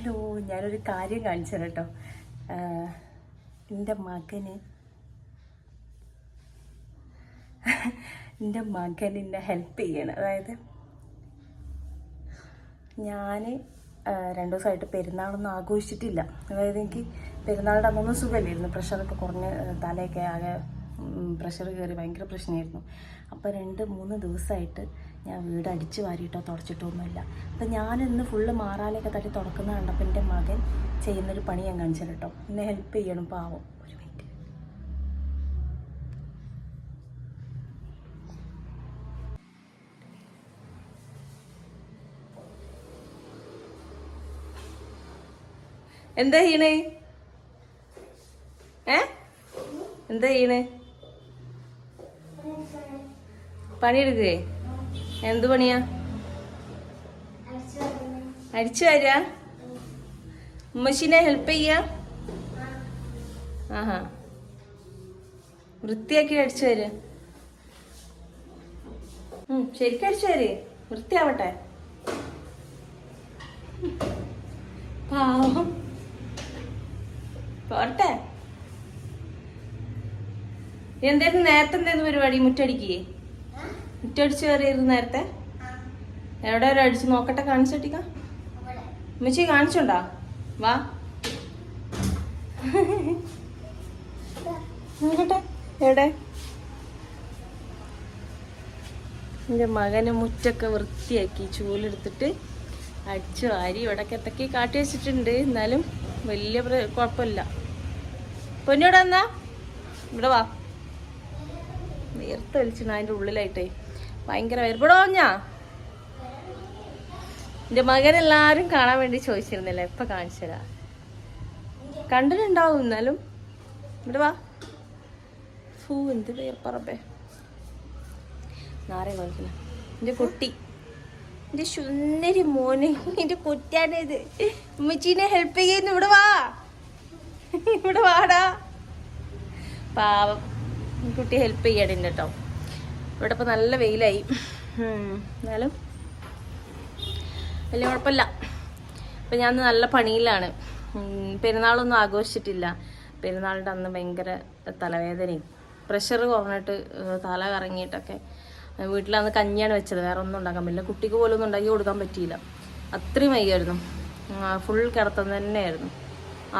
Hello ഞാനൊരു കാര്യം കാണിച്ചു കേട്ടോ എന്റെ മകന് എന്റെ മകൻ എന്നെ ഹെൽപ്പ് ചെയ്യണം. അതായത് ഞാൻ രണ്ടു ദിവസമായിട്ട് പെരുന്നാളൊന്നും ആഘോഷിച്ചിട്ടില്ല. അതായത് എനിക്ക് പെരുന്നാളുടെ അന്നൊന്നും സുഖമില്ലായിരുന്നു. പ്രഷറൊക്കെ കുറഞ്ഞ് തലയൊക്കെ ആകെ പ്രഷർ കയറി ഭയങ്കര പ്രശ്നമായിരുന്നു. അപ്പോൾ രണ്ട് മൂന്ന് ദിവസമായിട്ട് ഞാൻ വീട് അടിച്ചു വാരിയിട്ടോ തുടച്ചിട്ടോ ഒന്നുമില്ല. അപ്പം ഞാനിന്ന് ഫുള്ള് മാറാലൊക്കെ തട്ടി തുടക്കുന്ന കണ്ടപ്പോൾ എന്റെ മകൻ ചെയ്യുന്നൊരു പണി ഞാൻ കാണിച്ചു തരാം കേട്ടോ എന്നെ ഹെൽപ്പ് ചെയ്യണം പാവം. ഒരു മിനിറ്റ് എന്താ ചെയ്യണേ? ഏ? എന്താ ചെയ്യണേ? പണിയെടുക്കേ എന്ത് പണിയാ? അടിച്ചു വരാ? ഉമ്മശിനെ ഹെൽപ്പ് ചെയ്യാ? ആഹാ. വൃത്തിയാക്കി അടിച്ചു വരാ. ശരിക്കും അടിച്ചു വരേ. വൃത്തിയാവട്ടെ. പാവം. പോട്ടെ എന്തായിരുന്നു നേരത്തെ എന്തായിരുന്നു പരിപാടി? മുറ്റടിക്കേ? മുറ്റടിച്ച് കയറിയിരുന്നു നേരത്തെ. എവിടെ വരെ അടിച്ച്? നോക്കട്ടെ കാണിച്ചിട്ടിക്ക ഉമ്മച്ചി കാണിച്ചോണ്ടാ? വാ. എവിടെ? എന്റെ മകന് മുറ്റൊക്കെ വൃത്തിയാക്കി ചൂലെടുത്തിട്ട് അടിച്ചു വാരി ഇവിടൊക്കെ എത്തൊക്കെ കാട്ടി വെച്ചിട്ടുണ്ട്. എന്നാലും വലിയ കുഴപ്പമില്ല. പൊന്നോടെ എന്നാ ഇവിടെ വാ. നേർത്ത് വലിച്ചിട്ട് അതിന്റെ ഉള്ളിലായിട്ടേ. ഭയങ്കര വേർപെടോ ഞാ. എന്റെ മകൻ എല്ലാരും കാണാൻ വേണ്ടി ചോദിച്ചിരുന്നില്ല? എപ്പോൾ കാണിച്ചു തരാം. കണ്ടിട്ടുണ്ടാവും എന്നാലും. ഇവിടെ വാ. ഫൂ എന്ത് പേർപ്പറപ്പേ നാരെ കളിക്കില്ല എന്റെ കുട്ടി. എന്റെ സുന്ദരി മോനെ എന്റെ ഇത്. ഉമ്മച്ചീനെ ഹെൽപ്പ് ചെയ്യുന്നു. ഇവിടെ വാ. ഇവിടെ വാടാ. പാവം. കുട്ടി ഹെൽപ്പ് ചെയ്യണില്ല കേട്ടോ ഇവിടെ ഇപ്പം നല്ല വെയിലായി. എന്നാലും വലിയ കുഴപ്പമില്ല. അപ്പം ഞാൻ നല്ല പണിയിലാണ്. പെരുന്നാളൊന്നും ആഘോഷിച്ചിട്ടില്ല. പെരുന്നാളിന്റെ അന്ന് ഭയങ്കര തലവേദനയും പ്രഷർ കുറഞ്ഞിട്ട് തല കറങ്ങിയിട്ടൊക്കെ. വീട്ടിലന്ന് കഞ്ഞിയാണ് വെച്ചത്. വേറെ ഒന്നും ഉണ്ടാക്കാൻ പറ്റില്ല. കുട്ടിക്ക് പോലും ഒന്നും ഉണ്ടാക്കി കൊടുക്കാൻ പറ്റിയില്ല. അത്രയും വൈകായിരുന്നു ഫുൾ കിടത്തം തന്നെയായിരുന്നു.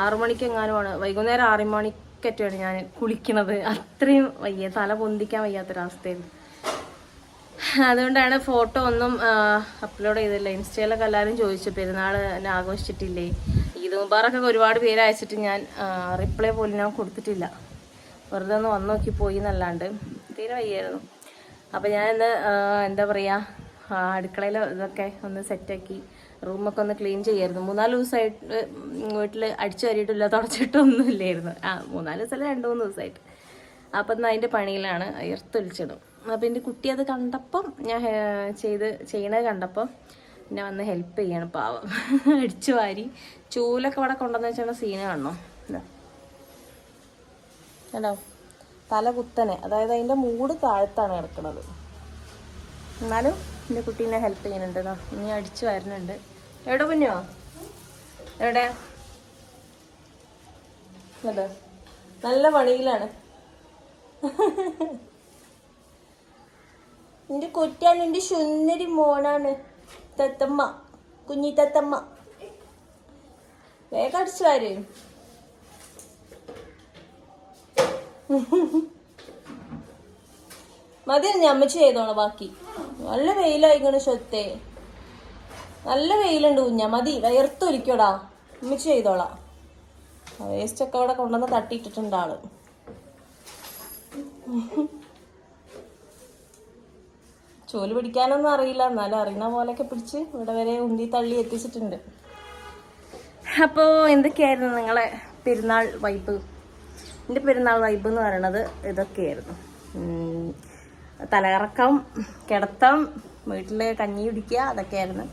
ആറു മണിക്ക് എങ്ങാനുമാണ് വൈകുന്നേരം ആറു മണിക്കറ്റാണ് ഞാൻ കുളിക്കണത്. അത്രയും വയ്യ. തല പൊന്തിക്കാൻ വയ്യാത്തൊരവസ്ഥയായിരുന്നു. അതുകൊണ്ടാണ് ഫോട്ടോ ഒന്നും അപ്ലോഡ് ചെയ്തില്ല. ഇൻസ്റ്റയിലൊക്കെ എല്ലാവരും ചോദിച്ചു പെരുന്നാൾ എന്നെ ആഘോഷിച്ചിട്ടില്ലേ? ഈദ് മുബാറൊക്കെ ഒരുപാട് പേര് അയച്ചിട്ട് ഞാൻ റിപ്ലൈ പോലും ഞാൻ കൊടുത്തിട്ടില്ല. വെറുതെ ഒന്ന് വന്ന് നോക്കി പോയി എന്നല്ലാണ്ട്. തീരെ വയ്യായിരുന്നു. അപ്പം ഞാൻ ഇന്ന് എന്താ പറയുക അടുക്കളയിൽ ഇതൊക്കെ ഒന്ന് സെറ്റാക്കി റൂമൊക്കെ ഒന്ന് ക്ലീൻ ചെയ്യായിരുന്നു. മൂന്നാൽ ദിവസമായിട്ട് വീട്ടിൽ അടിച്ചു വരിയിട്ടില്ല തുടച്ചിട്ടൊന്നും ഇല്ലായിരുന്നു ആ മൂന്നാൽ ദിവസമല്ല രണ്ട് മൂന്ന് ദിവസമായിട്ട് അപ്പം അതിന്റെ പണിയിലാണ് എർത്തൊലിച്ചിടും അപ്പം എന്റെ കുട്ടി അത് കണ്ടപ്പം ഞാൻ ചെയ്ത് ചെയ്യണത് കണ്ടപ്പം എന്നെ വന്ന് ഹെൽപ്പ് ചെയ്യണം പാവം. അടിച്ചു വാരി. ചൂലൊക്കെ ഇവിടെ കൊണ്ടുവന്ന് വെച്ചാൽ സീന് കാണണം കേട്ടോ തല കുത്തനെ. അതായത് അതിന്റെ മൂട് താഴത്താണ് കിടക്കുന്നത്. എന്നാലും എന്റെ കുട്ടീനെ ഹെൽപ്പ് ചെയ്യുന്നുണ്ട് ഇനി അടിച്ചു വരുന്നുണ്ട്. എവിടെ കുഞ്ഞോ? എവിടെ? അതെ നല്ല പണിയിലാണ്. നിന്റെ കുറ്റാണ് നിന്റെ സുന്ദരി മോണാണ് തത്തമ്മ കുഞ്ഞി തത്തമ്മ. വേഗം അടിച്ചു വാര്. മതി അമ്മ ചെയ്തോണ ബാക്കി. നല്ല വെയിലായിക്കണ് സ്വത്തെ. നല്ല വെയിലുണ്ട് കുഞ്ഞ മതി. വയർത്തൊലിക്കോടാ അമ്മ ചെയ്തോളാം. വേസ്റ്റൊക്കെ അവിടെ കൊണ്ടുവന്ന് തട്ടിയിട്ടിട്ടുണ്ട് ആൾ. ചോൽ പിടിക്കാനൊന്നും അറിയില്ല. എന്നാലും അറിയുന്ന പോലെയൊക്കെ പിടിച്ച് ഇവിടെ വരെ ഉന്തി തള്ളി എത്തിച്ചിട്ടുണ്ട്. അപ്പോൾ എന്തൊക്കെയായിരുന്നു നിങ്ങളെ പെരുന്നാൾ വൈബ്? എന്റെ പെരുന്നാൾ വൈബ് എന്ന് പറയണത് ഇതൊക്കെയായിരുന്നു. തലകറക്കം കിടത്തം വീട്ടിൽ കഞ്ഞി കുടിക്കുക അതൊക്കെയായിരുന്നു.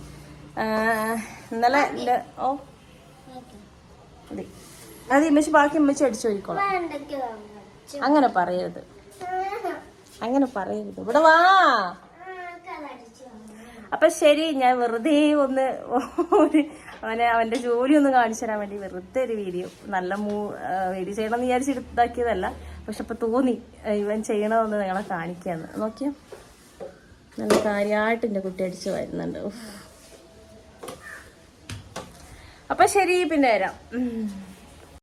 ഇന്നലെ എന്റെ ഓ. അതെ അത് ഇമ്മച്ചി ബാക്കി ഇമ്മച്ചി അടിച്ചു വരിക്കോളാം അങ്ങനെ പറയരുത്. അങ്ങനെ പറയരുത്. ഇവിടെ വാ. അപ്പൊ ശരി ഞാൻ വെറുതെ ഒന്ന് അവനെ അവന്റെ ജോലി ഒന്ന് കാണിച്ചു തരാൻ വേണ്ടി വെറുതെ ഒരു വീഡിയോ നല്ല മൂ വീഡിയോ ചെയ്യണമെന്ന് വിചാരിച്ച് ഇതാക്കിയതല്ല. പക്ഷെ അപ്പൊ തോന്നി ഇവൻ ചെയ്യണമെന്ന് നിങ്ങളെ കാണിക്കാന്ന്. നോക്കിയോ? നല്ല കാര്യമായിട്ട് എന്റെ കുട്ടി അടിച്ച് വരുന്നുണ്ട്. അപ്പൊ ശരി പിന്നെ വരാം.